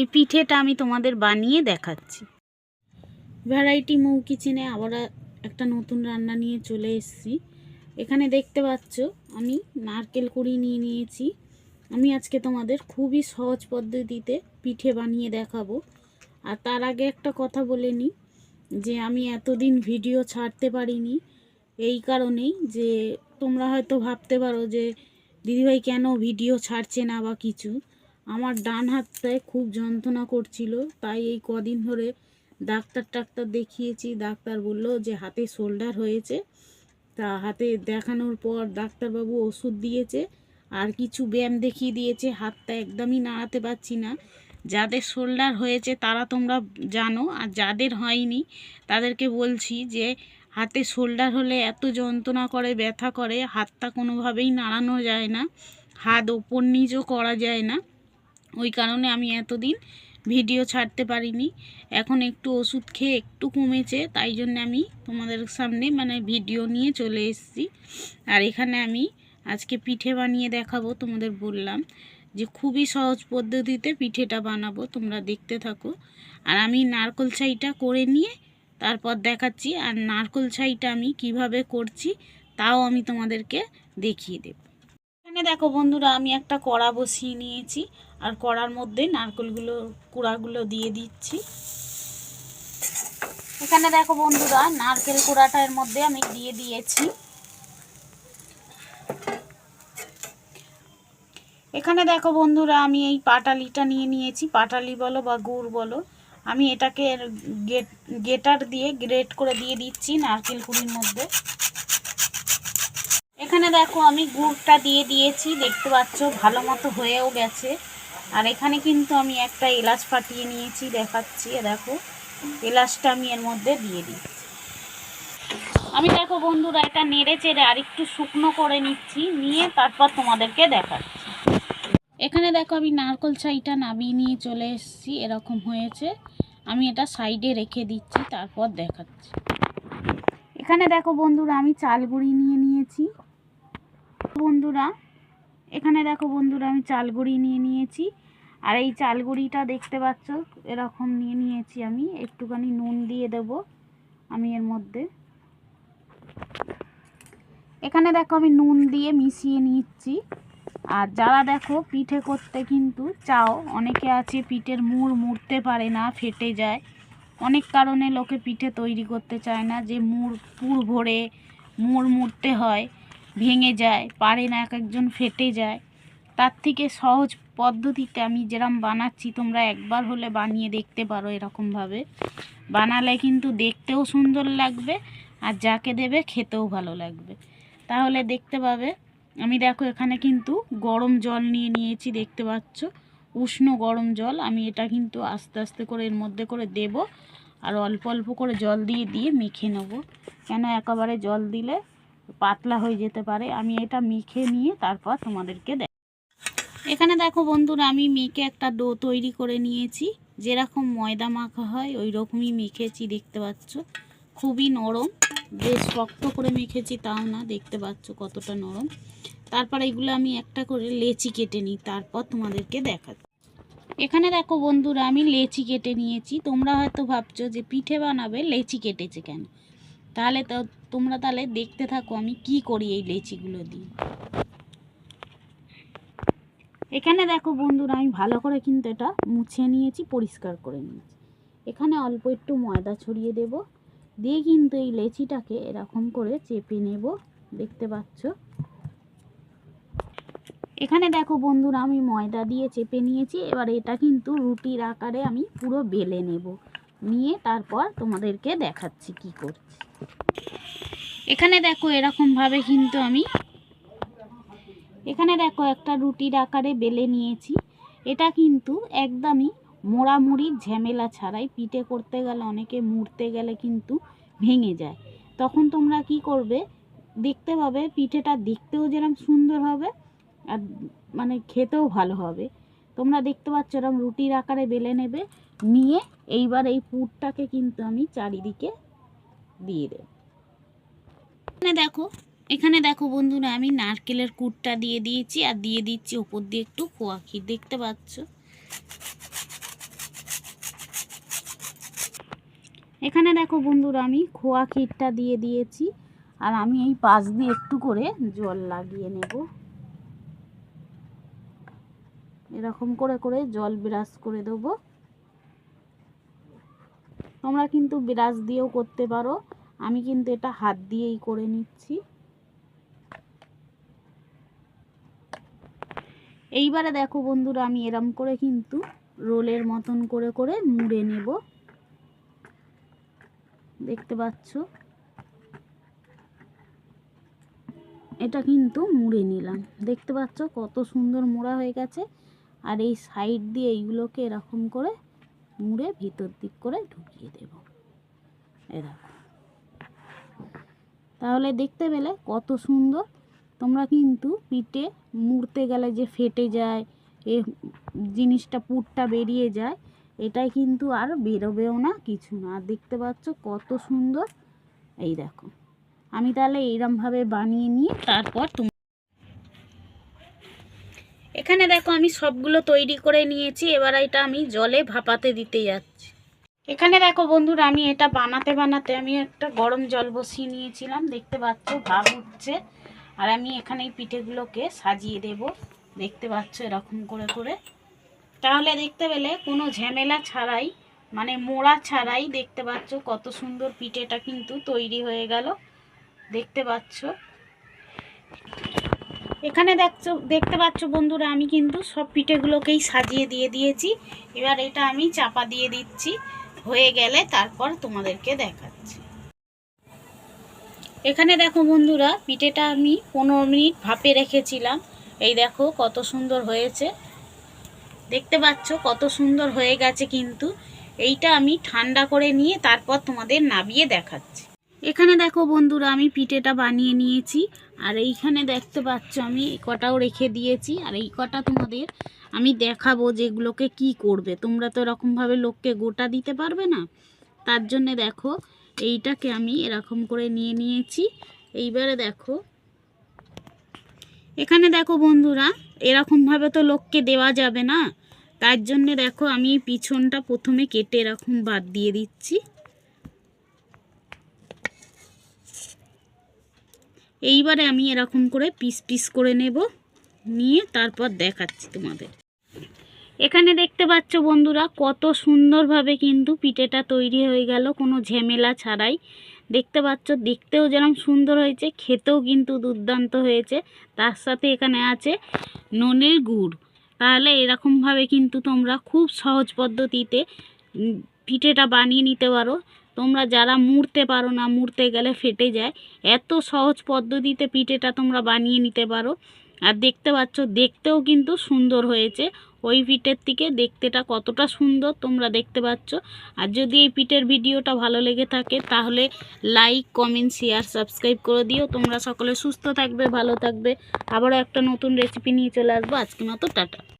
এই পিঠেটা আমি তোমাদের বানিয়ে দেখাচ্ছি। ভ্যারাইটি মৌ কিচেনে আবার একটা নতুন রান্না নিয়ে চলে এসেছি। এখানে দেখতে পাচ্ছ, আমি নারকেল কুড়ি নিয়ে নিয়েছি। আমি আজকে তোমাদের খুবই সহজ পদ্ধতিতে পিঠে বানিয়ে দেখাবো। আর তার আগে একটা কথা বলে নিই যে আমি এতদিন ভিডিও ছাড়তে পারিনি, এই কারণেই যে তোমরা হয়তো ভাবতে পারো যে দিদিভাই কেন ভিডিও ছাড়ছে না বা কিছু। আমার ডান হাতটায় খুব যন্ত্রণা করছিল, তাই এই কদিন ধরে ডাক্তার টাক্তার দেখিয়েছি। ডাক্তার বলল যে হাতে শোল্ডার হয়েছে, তা হাতে দেখানোর পর ডাক্তারবাবু ওষুধ দিয়েছে, আর কিছু ব্যায়াম দেখিয়ে দিয়েছে। হাতটা একদমই নাড়াতে পারছি না। যাদের শোল্ডার হয়েছে তারা তোমরা জানো, আর যাদের হয়নি তাদেরকে বলছি যে হাতে শোল্ডার হলে এত যন্ত্রণা করে, ব্যথা করে, হাতটা কোনোভাবেই নাড়ানো যায় না, হাত ওপর নিচও করা যায় না। ওই কারণে আমি এতদিন ভিডিও ছাড়তে পারিনি। এখন একটু ওষুধ খেয়ে একটু কমেছে, তাই জন্য আমি তোমাদের সামনে মানে ভিডিও নিয়ে চলে এসেছি। আর এখানে আমি আজকে পিঠে বানিয়ে দেখাবো, তোমাদের বললাম যে খুবই সহজ পদ্ধতিতে পিঠেটা বানাবো, তোমরা দেখতে থাকো। আর আমি নারকল ছাইটা করে নিয়ে তারপর দেখাচ্ছি, আর নারকল ছাইটা আমি কীভাবে করছি, তাও আমি তোমাদেরকে দেখিয়ে দেব। এখানে দেখো বন্ধুরা, আমি একটা কড়া বসিয়ে নিয়েছি, আর কড়ার মধ্যে নারকলগুলো, কুড়াগুলো দিয়ে দিচ্ছি। এখানে দেখো বন্ধুরা, নারকেল কুড়াটা এর মধ্যে আমি দিয়ে দিয়েছি। এখানে দেখো বন্ধুরা, আমি এই পাটালিটা নিয়ে নিয়েছি, পাটালি বলো বা গুড় বলো। আমি এটাকে গেট, গেটার দিয়ে গ্রেট করে দিয়ে দিচ্ছি নারকেল কুড়ির মধ্যে। এখানে দেখো আমি গুড়টা দিয়ে দিয়েছি, দেখতে পাচ্ছ, ভালো মতো হয়েও গেছে। আর এখানে কিন্তু আমি একটা এলাচ ফাটিয়ে নিয়েছি, দেখাচ্ছি দেখো, এলাচটা আমি এর মধ্যে দিয়ে দিচ্ছি। আমি দেখো বন্ধুরা, এটা নেড়ে চেড়ে আর একটু শুকনো করে নিচ্ছি, নিয়ে তারপর তোমাদেরকে দেখাচ্ছি। এখানে দেখো আমি নারকল ছাইটা নামিয়ে নিয়ে চলে এসেছি, এরকম হয়েছে। আমি এটা সাইডে রেখে দিচ্ছি, তারপর দেখাচ্ছি। এখানে দেখো বন্ধুরা, আমি চাল গুঁড়ি নিয়ে নিয়েছি। বন্ধুরা, এখানে দেখো বন্ধুরা, আমি চাল গুঁড়ি নিয়ে নিয়েছি। আর এই চাল গুঁড়িটা দেখতে পাচ্ছ, এরকম নিয়ে নিয়েছি আমি। একটুখানি নুন দিয়ে দেব আমি এর মধ্যে। এখানে দেখো আমি নুন দিয়ে মিশিয়ে নিচ্ছি। আর যারা দেখো পিঠে করতে কিন্তু চাও, অনেকে আছে পিঠের মুড় মুড়তে পারে না, ফেটে যায়। অনেক কারণে লোকে পিঠে তৈরি করতে চায় না, যে মুড়, পুর ভরে মুড় মুড়তে হয়। ভেঙে যায়, পারে না, এক একজন ফেটে যায়। তার থেকে সহজ পদ্ধতিতে আমি যেরম বানাচ্ছি, তোমরা একবার হলে বানিয়ে দেখতে পারো এরকমভাবে। বানালে কিন্তু দেখতেও সুন্দর লাগবে, আর যাকে দেবে খেতেও ভালো লাগবে। তাহলে দেখতে পাবে, আমি দেখো এখানে কিন্তু গরম জল নিয়ে নিয়েছি, দেখতে পাচ্ছ? উষ্ণ গরম জল, আমি এটা কিন্তু আস্তে আস্তে করে এর মধ্যে করে দেব, আর অল্প অল্প করে জল দিয়ে দিয়ে মেখে নেব। কেন? একেবারে জল দিলে পাতলা হয়ে যেতে পারে। আমি এটা মেখে নিয়ে তারপর তোমাদেরকে দেখ এখানে দেখো বন্ধুরা, আমি মেখে একটা ডো তৈরি করে নিয়েছি। যেরকম ময়দা মাখা হয় ওই রকমই মেখেছি, দেখতে পাচ্ছ। খুবই নরম। বেশ শক্ত করে মেখেছি, তাও না, দেখতে পাচ্ছ কতটা নরম। তারপর এগুলো আমি একটা করে লেচি কেটে নিই, তারপর তোমাদেরকে দেখাচ্ছি এখানে দেখো বন্ধুরা, আমি লেচি কেটে নিয়েছি। তোমরা হয়তো ভাবছ যে পিঠে বানাবে, লেচি কেটেছে কেন? তাহলে তো তোমরা তাহলে দেখতে থাকো আমি কি করি এই লেচিগুলো দিয়ে। এখানে দেখো বন্ধুরা, আমি ভালো করে কিন্তু এটা মুছে নিয়েছি, পরিষ্কার করে নিয়েছি। এখানে অল্প একটু ময়দা ছড়িয়ে দেব, দিয়ে কিন্তু এই লেচিটাকে এরকম করে চেপে নেব, দেখতে পাচ্ছ? এখানে দেখো বন্ধুরা, আমি ময়দা দিয়ে চেপে নিয়েছি, এবার এটা কিন্তু রুটির আকারে আমি পুরো বেলে নেব, নিয়ে তারপর তোমাদেরকে দেখাচ্ছি কি করছি। এখানে দেখো এরকমভাবে কিন্তু আমি এখানে দেখো একটা রুটির আকারে বেলে নিয়েছি। এটা কিন্তু একদমই মোড়ামুড়ির ঝামেলা ছাড়াই পিঠে করতে গেলে অনেকে মুড়তে গেলে কিন্তু ভেঙে যায়। তখন তোমরা কি করবে? দেখতে পাবে পিঠেটা দেখতেও যেরকম সুন্দর হবে আর মানে খেতেও ভালো হবে। তোমরা দেখতে পাচ্ছ এরকম রুটির আকারে বেলে নেবে। নিয়ে এইবার এই পুরটাকে কিন্তু আমি চারিদিকে দিয়ে দেব। এখানে দেখো এখানে দেখো বন্ধুরা, আমি নারকেলের কুটটা দিয়ে দিয়েছি আর দিয়ে দিচ্ছি ওপর দিয়ে একটু কোয়াখি দেখতে পাচ্ছ? এখানে দেখো বন্ধুরা, আমি খোয়া ক্ষীরটা দিয়ে দিয়েছি আর আমি এই পাশ দিয়ে একটু করে জল লাগিয়ে নেব। এরকম করে করে জল বিরাজ করে দেব। তোমরা কিন্তু বিরাজ দিয়েও করতে পারো। আমি কিন্তু এটা হাত দিয়েই করে নিচ্ছি। এইবারে দেখো বন্ধুরা, আমি এরম করে কিন্তু রোলের মতন করে করে মুড়ে নেব। দেখতে পাচ্ছ? এটা কিন্তু মুড়ে নিলাম। দেখতে পাচ্ছ কত সুন্দর মোড়া হয়ে গেছে। আর এই সাইড দিয়ে এইগুলোকে এরকম করে মুড়ে ভিতর দিক করে ঢুকিয়ে দেব। এ দেখো। তাহলে দেখতে পেলে কত সুন্দর। তোমরা কিন্তু পিঠে মুড়তে গেলে যে ফেটে যায়, এ জিনিসটা পুরটা বেরিয়ে যায়, এটাই কিন্তু আর বেরোবেও না কিছু না। আর দেখতে পাচ্ছ কত সুন্দর। এই দেখো, আমি তাহলে এইরমভাবে বানিয়ে নিয়ে তারপর তুমি, এখানে দেখো আমি সবগুলো তৈরি করে নিয়েছি। এবার এটা আমি জলে ভাপাতে দিতে যাচ্ছি। এখানে দেখো বন্ধুরা, আমি এটা বানাতে বানাতে আমি একটা গরম জল বসিয়ে নিয়েছিলাম। দেখতে পাচ্ছ, ভাব উঠছে। আর আমি এখানে এই পিঠেগুলোকে সাজিয়ে দেব। দেখতে পাচ্ছ এরকম করে করে। তাহলে দেখতে পেলে কোনো ঝামেলা ছাড়াই মানে মোড়া ছাড়াই দেখতে পাচ্ছ কত সুন্দর পিঠেটা কিন্তু তৈরি হয়ে গেল। দেখতে পাচ্ছ। এখানে দেখছ, দেখতে পাচ্ছ বন্ধুরা, আমি কিন্তু সব পিঠেগুলোকেই সাজিয়ে দিয়ে দিয়েছি। এবার এটা আমি চাপা দিয়ে দিচ্ছি। হয়ে গেলে তারপর তোমাদেরকে দেখাচ্ছি। এখানে দেখো বন্ধুরা, পিঠেটা আমি পনেরো মিনিট ভাপে রেখেছিলাম। এই দেখো কত সুন্দর হয়েছে। দেখতে পাচ্ছ কত সুন্দর হয়ে গেছে কিন্তু। এইটা আমি ঠান্ডা করে নিয়ে তারপর তোমাদের নাবিয়ে দেখাচ্ছি। এখানে দেখো বন্ধুরা, আমি পিঠেটা বানিয়ে নিয়েছি। আর এইখানে দেখতে পাচ্ছ আমি কটাও রেখে দিয়েছি। আর এই কটা তোমাদের আমি দেখাবো যেগুলোকে কি করবে। তোমরা তো এরকমভাবে লোককে গোটা দিতে পারবে না। তার জন্যে দেখো, এইটাকে আমি এরকম করে নিয়ে নিয়েছি। এইবারে দেখো, এখানে দেখো বন্ধুরা, এরকমভাবে তো লোককে দেওয়া যাবে না। তার জন্যে দেখো আমি পিছনটা প্রথমে কেটে এরকম বাদ দিয়ে দিচ্ছি। এইবারে আমি এরকম করে পিস পিস করে নেব, নিয়ে তারপর দেখাচ্ছি তোমাদের। এখানে দেখতে পাচ্ছ বন্ধুরা, কত সুন্দরভাবে কিন্তু পিঠেটা তৈরি হয়ে গেল, কোনো ঝামেলা ছাড়াই। দেখতে পাচ্ছ, দেখতেও যেরকম সুন্দর হয়েছে, খেতেও কিন্তু দুর্দান্ত হয়েছে। তার সাথে এখানে আছে ননের গুড়। তাহলে এরকমভাবে কিন্তু তোমরা খুব সহজ পদ্ধতিতে পিঠেটা বানিয়ে নিতে পারো। তোমরা যারা মুড়তে পারো না মুড়তে গেলে ফেটে যায়। এত সহজ পদ্ধতিতে পিঠেটা তোমরা বানিয়ে নিতে পারো। আর দেখতে পাচ্ছ, দেখতেও কিন্তু সুন্দর হয়েছে। ওই পিঠের থেকে দেখতেটা কতটা সুন্দর তোমরা দেখতে পাচ্ছ। আর যদি এই পিঠের ভিডিওটা ভালো লেগে থাকে, তাহলে লাইক, কমেন্ট, শেয়ার, সাবস্ক্রাইব করে দিও। তোমরা সকলে সুস্থ থাকবে, ভালো থাকবে। আবারও একটা নতুন রেসিপি নিয়ে চলে আসব। আজকে মতো টাটা।